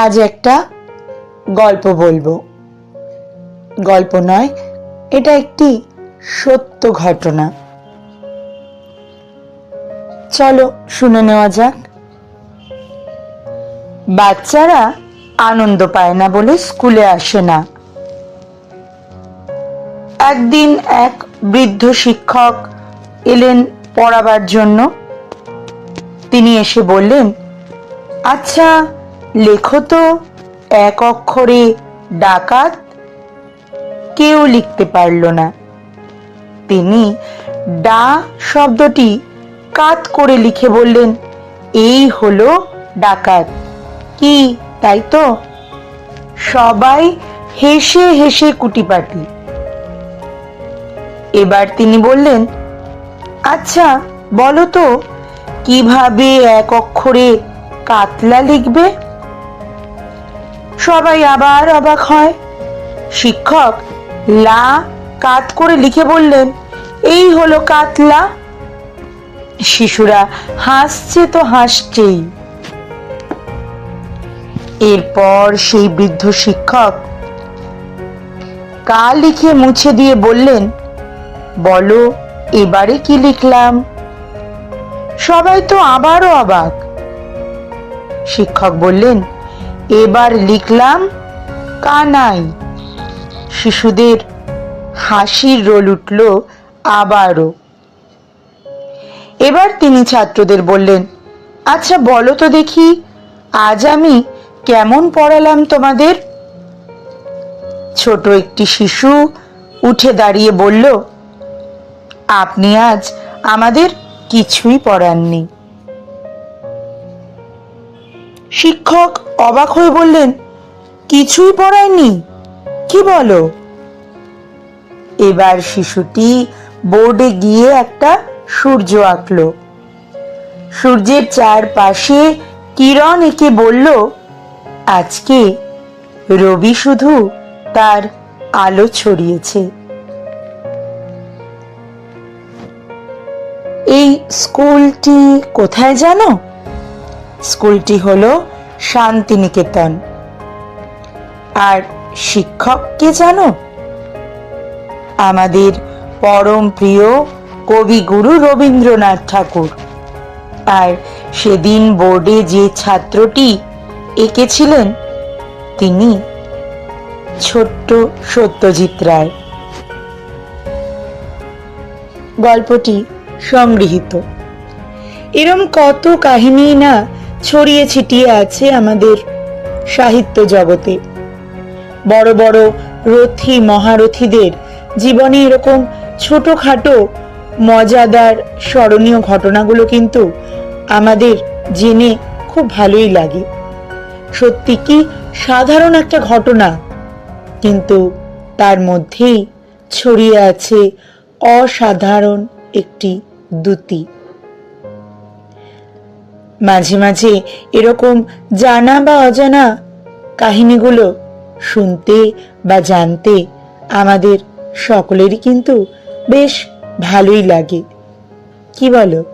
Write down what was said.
আজ একটা গল্প বলব। গল্প নয়, এটা একটি সত্য ঘটনা। চলো শুনে নেওয়া যাক। বাচ্চারা আনন্দ পায় না বলে স্কুলে আসে না। একদিন এক বৃদ্ধ শিক্ষক এলেন পড়াবার জন্য। তিনি এসে বললেন আচ্ছা লেখো তো এক অক্ষরে ডাকাত কেউ লিখতে পারল না। তিনি ডা শব্দটি কাত করে লিখে বললেন, এই হলো ডাকাত। কি, তাই তো? সবাই হেসে হেসে কুটিপাটি। এবার তিনি বললেন আচ্ছা বলো তো, কীভাবে এক অক্ষরে কাতলা লিখবে? সবাই আবার অবাক হয়। শিক্ষক লা কাত করে লিখে বললেন, এই হলো কাতলা। শিশুরা হাসছে তো হাসছেই। এরপর সেই বৃদ্ধ শিক্ষক কা লিখে মুছে দিয়ে বললেন, বলো, এবারে কি লিখলাম? সবাই তো আবারও অবাক। শিক্ষক বললেন এবার লিখলাম কানাই। শিশুদের হাসির রোল উঠল আবারও। এবার তিনি ছাত্রদের বললেন আচ্ছা বলো তো দেখি, আজ আমি কেমন পড়ালাম তোমাদের? ছোট একটি শিশু উঠে দাঁড়িয়ে বলল, আপনি আজ আমাদের কিছুই পড়াননি। শিক্ষক অবাক হয়ে বললেন, কিছুই পড়ায়নি? কি বলো? এবার শিশুটি বোর্ডে গিয়ে একটা সূর্য আঁকলো। সূর্যের চারপাশে কিরণ এঁকে বলল, আজকে রবি শুধু তার আলো ছড়িয়েছে। এই স্কুলটি কোথায় জানো? স্কুলটি হলো শান্তিনিকেতন। আর শিক্ষক কে জানো? আমাদের পরম প্রিয় কবিগুরু রবীন্দ্রনাথ ঠাকুর। আর সেদিন বোর্ডে যে ছাত্রটি এঁকেছিলেন, তিনি ছোট্ট সত্যজিৎ রায়। গল্পটি সংগৃহীত। এরম কত কাহিনী না ছড়িয়ে ছিটিয়ে আছে আমাদের সাহিত্য জগতে। বড় বড় রথী, মহারথীদের জীবনে এরকম ছোটখাটো মজাদার স্মরণীয় ঘটনাগুলো কিন্তু আমাদের জেনে খুব ভালোই লাগে। সত্যি কি সাধারণ একটা ঘটনা, কিন্তু তার মধ্যেই ছড়িয়ে আছে অসাধারণ একটি দ্যুতি। মাঝে মাঝে এরকম জানা বা অজানা কাহিনীগুলো শুনতে বা জানতে আমাদের সকলেরই কিন্তু বেশ ভালোই লাগে। কি বলো?